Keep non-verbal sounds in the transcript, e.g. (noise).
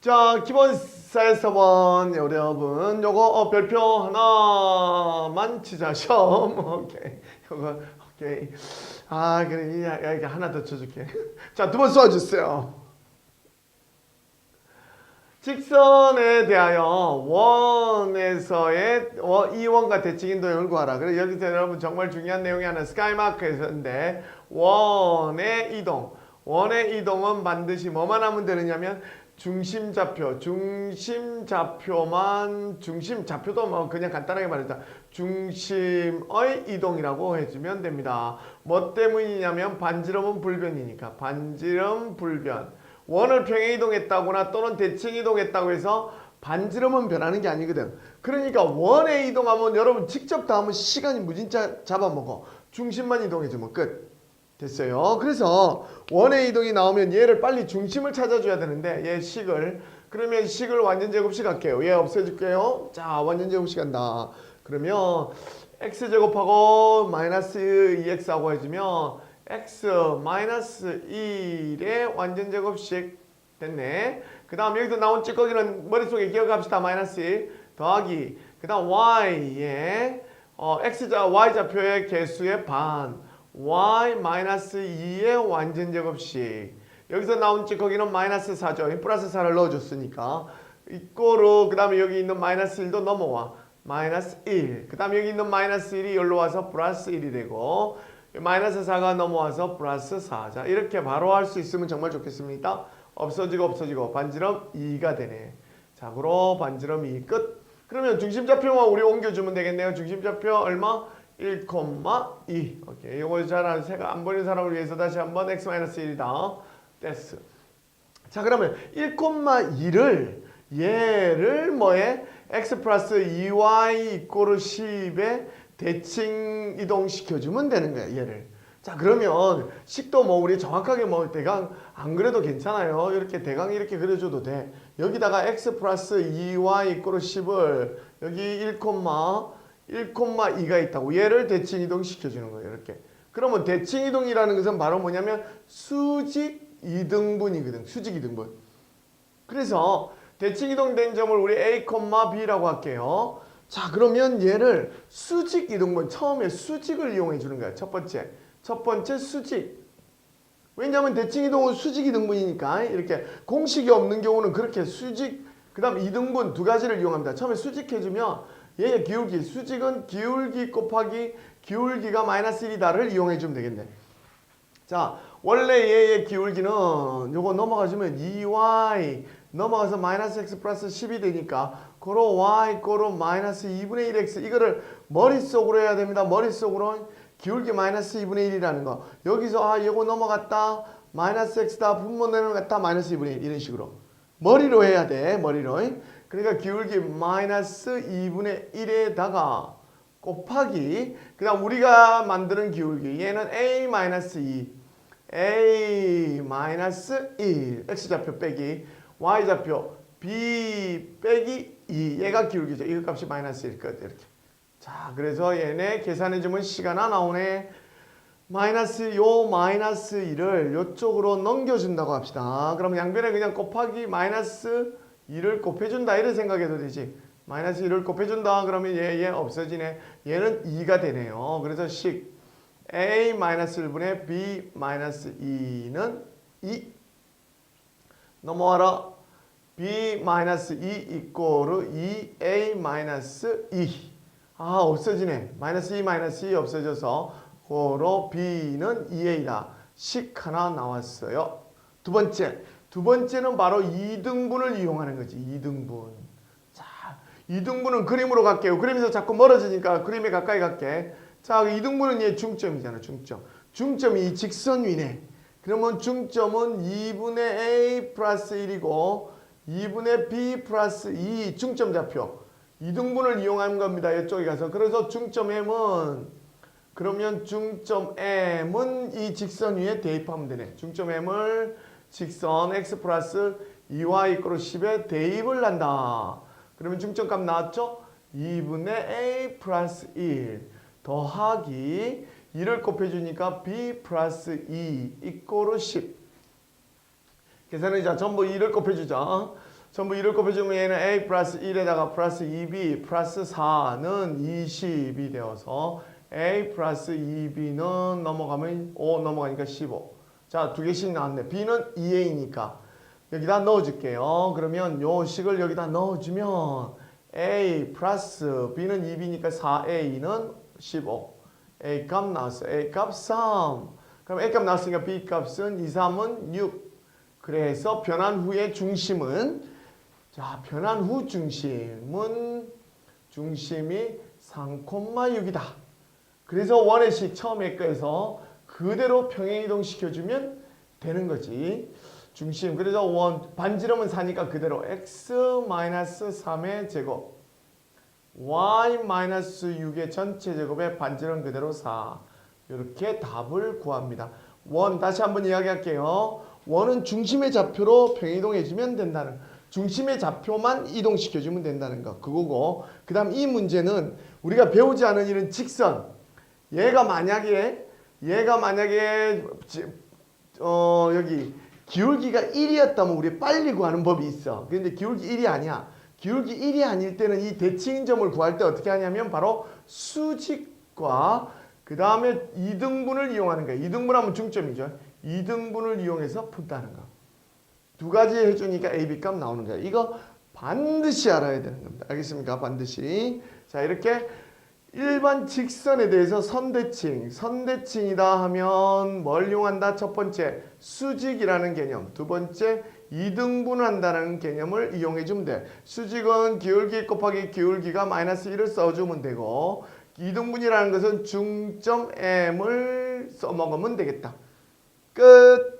자, 기본사에서번 여러분 요거 어, 별표 하나만 치자 (laughs) 시험. 오케이. 요거 오케이. 아, 그래. 야, 이게 하나 더 쳐줄게. (laughs) 자, 두번 쏘아주세요. 직선에 대하여 원에서의 어, 이원과 대칭인도형을 구하라. 그래 여기서 여러분 정말 중요한 내용이 하나 스카이마크에서인데 원의 이동. 원의 이동은 반드시 뭐만 하면 되느냐면 중심 좌표, 중심 좌표만 중심 좌표도 뭐 그냥 간단하게 말하자 중심의 이동이라고 해주면 됩니다. 뭐 때문이냐면 반지름은 불변이니까 반지름 불변. 원을 평행 이동했다거나 또는 대칭 이동했다고 해서 반지름은 변하는 게 아니거든. 그러니까 원에 이동하면 여러분 직접 다 하면 시간이 무진짜 잡아먹어. 중심만 이동해주면 끝. 됐어요. 그래서 원의 이동이 나오면 얘를 빨리 중심을 찾아줘야 되는데 얘 식을 그러면 식을 완전 제곱식 할게요. 얘 없애줄게요. 자 완전 제곱식 한다. 그러면 x 제곱하고 마이너스 2x하고 해주면 x 마이너스 1의 완전 제곱식 됐네. 그 다음 여기서 나온 찌꺼기는 머릿속에 기억합시다. 마이너스 1 더하기 그 다음 y의 어, x자 y좌표의 개수의 반 y 마이너스 2의 완전 제곱식 여기서 나온 찌꺼기는 마이너스 4죠. 플러스 4를 넣어줬으니까 이거로 그 다음에 여기 있는 마이너스 1도 넘어와 마이너스 1. 그 다음에 여기 있는 마이너스 1이 여기로 와서 플러스 1이 되고 마이너스 4가 넘어와서 플러스 4. 자 이렇게 바로 할 수 있으면 정말 좋겠습니다. 없어지고 없어지고 반지름 2가 되네. 자 그로 반지름 2 끝. 그러면 중심좌표만 우리 옮겨주면 되겠네요. 중심좌표 얼마? 1,2 오케이. 이거 잘안 새가 안 보이는 사람을 위해서 다시 한번 x-1이다 됐어. 자 그러면 1,2를 얘를 뭐에? x 플러스 2y 이꼬르 10에 대칭 이동시켜주면 되는 거야 얘를. 자 그러면 식도 뭐 우리 정확하게 뭐 대강 안 그래도 괜찮아요. 이렇게 대강 이렇게 그려줘도 돼. 여기다가 x 플러스 2y 이꼬르 10을 여기 1, 1,2가 있다고. 얘를 대칭 이동 시켜주는 거예요 이렇게. 그러면 대칭 이동이라는 것은 바로 뭐냐면 수직 이등분이거든 수직 이등분. 그래서 대칭 이동된 점을 우리 a, b라고 할게요. 자 그러면 얘를 수직 이등분 처음에 수직을 이용해 주는 거야 첫 번째. 첫 번째 수직. 왜냐하면 대칭 이동은 수직 이등분이니까 이렇게 공식이 없는 경우는 그렇게 수직 그 다음 이등분 두 가지를 이용합니다. 처음에 수직해주면 얘의 기울기. 수직은 기울기 곱하기 기울기가 마이너스 1이다를 이용해 주면 되겠네. 자 원래 얘의 기울기는 요거 넘어가주면 2y 넘어가서 마이너스 x 플러스 10이 되니까 고로 y 고로 마이너스 2분의 1x 이거를 머릿속으로 해야 됩니다. 머릿속으로 기울기 마이너스 2분의 1이라는 거. 여기서 아 요거 넘어갔다. 마이너스 x다. 분모 내려갔다 마이너스 2분의 1 이런 식으로. 머리로 해야 돼 머리로 그러니까 기울기 마이너스 2분의 1에다가 곱하기 그 다음 우리가 만드는 기울기 얘는 a 마이너스 2 a 마이너스 1 x좌표 빼기 y좌표 b 빼기 2 얘가 기울기죠. 이 값이 마이너스 1 끝 이렇게. 자 그래서 얘네 계산해주면 시간아 나오네. 마이너스 요 마이너스 1을 요쪽으로 넘겨준다고 합시다. 그럼 양변에 그냥 곱하기 마이너스 2를 곱해준다 이런 생각해도 되지. 마이너스 1을 곱해준다 그러면 얘, 얘 없어지네. 얘는 2가 되네요. 그래서 식 a 마이너스 1분의 b 마이너스 2는 2 넘어와라. B 마이너스 2 이꼬르 2a 마이너스 2 아 없어지네. 마이너스 2 마이너스 2 없어져서 고로 b는 2a다. 식 하나 나왔어요. 두 번째 두 번째는 바로 2등분을 이용하는 거지 2등분. 자 2등분은 그림으로 갈게요. 그림에서 자꾸 멀어지니까 그림에 가까이 갈게. 자 2등분은 얘 중점이잖아 중점. 중점이 이 직선 위네. 그러면 중점은 2분의 a 플러스 1이고 2분의 b 플러스 2 중점 좌표. 2등분을 이용하는 겁니다 이쪽에 가서. 그래서 중점 m은 그러면 중점 m은 이 직선 위에 대입하면 되네. 중점 m을 직선 x 플러스 2y 이끌어 10에 대입을 한다. 그러면 중점값 나왔죠? 2분의 a 플러스 1 더하기 2를 곱해주니까 b 플러스 2 이꼬르 10 계산하자 전부 2를 곱해주자 전부 1을 곱해주면 얘는 a 플러스 1에다가 플러스 2b 플러스 4는 20이 되어서 a 플러스 2b는 넘어가면 5 넘어가니까 15. 자, 두 개씩 나왔네. b는 2a니까 여기다 넣어줄게요. 그러면 요 식을 여기다 넣어주면 a 플러스 b는 2b니까 4a는 15. a 값 나왔어. a 값 3. 그럼 a 값 나왔으니까 b 값은 2, 3은 6. 그래서 변한 후의 중심은 자 변한 후 중심은 중심이 3,6이다. 그래서 원의 식 처음에 거에서 그대로 평행 이동 시켜주면 되는 거지. 중심 그래서 원 반지름은 4니까 그대로 x 3의 제곱 y 6의 전체 제곱의 반지름 그대로 4 이렇게 답을 구합니다. 원 다시 한번 이야기할게요. 원은 중심의 좌표로 평이동해주면 된다는 거. 중심의 좌표만 이동시켜주면 된다는 거 그거고 그 다음 이 문제는 우리가 배우지 않은 이런 직선 얘가 만약에 얘가 만약에 지- 어 여기 기울기가 1이었다면 우리 빨리 구하는 법이 있어 근데 기울기 1이 아니야 기울기 1이 아닐 때는 이 대칭 점을 구할 때 어떻게 하냐면 바로 수직과 그 다음에 이등분을 이용하는 거야 이등분하면 중점이죠 이등분을 이용해서 푼다는 거 두 가지 해주니까 AB 값 나오는 거야. 이거 반드시 알아야 되는 겁니다. 알겠습니까? 반드시. 자, 이렇게 일반 직선에 대해서 선대칭, 선대칭이다 하면 뭘 이용한다? 첫 번째, 수직이라는 개념. 두 번째, 이등분한다는 개념을 이용해 주면 돼. 수직은 기울기 곱하기 기울기가 마이너스 1을 써주면 되고 이등분이라는 것은 중점 M을 써먹으면 되겠다. 끝.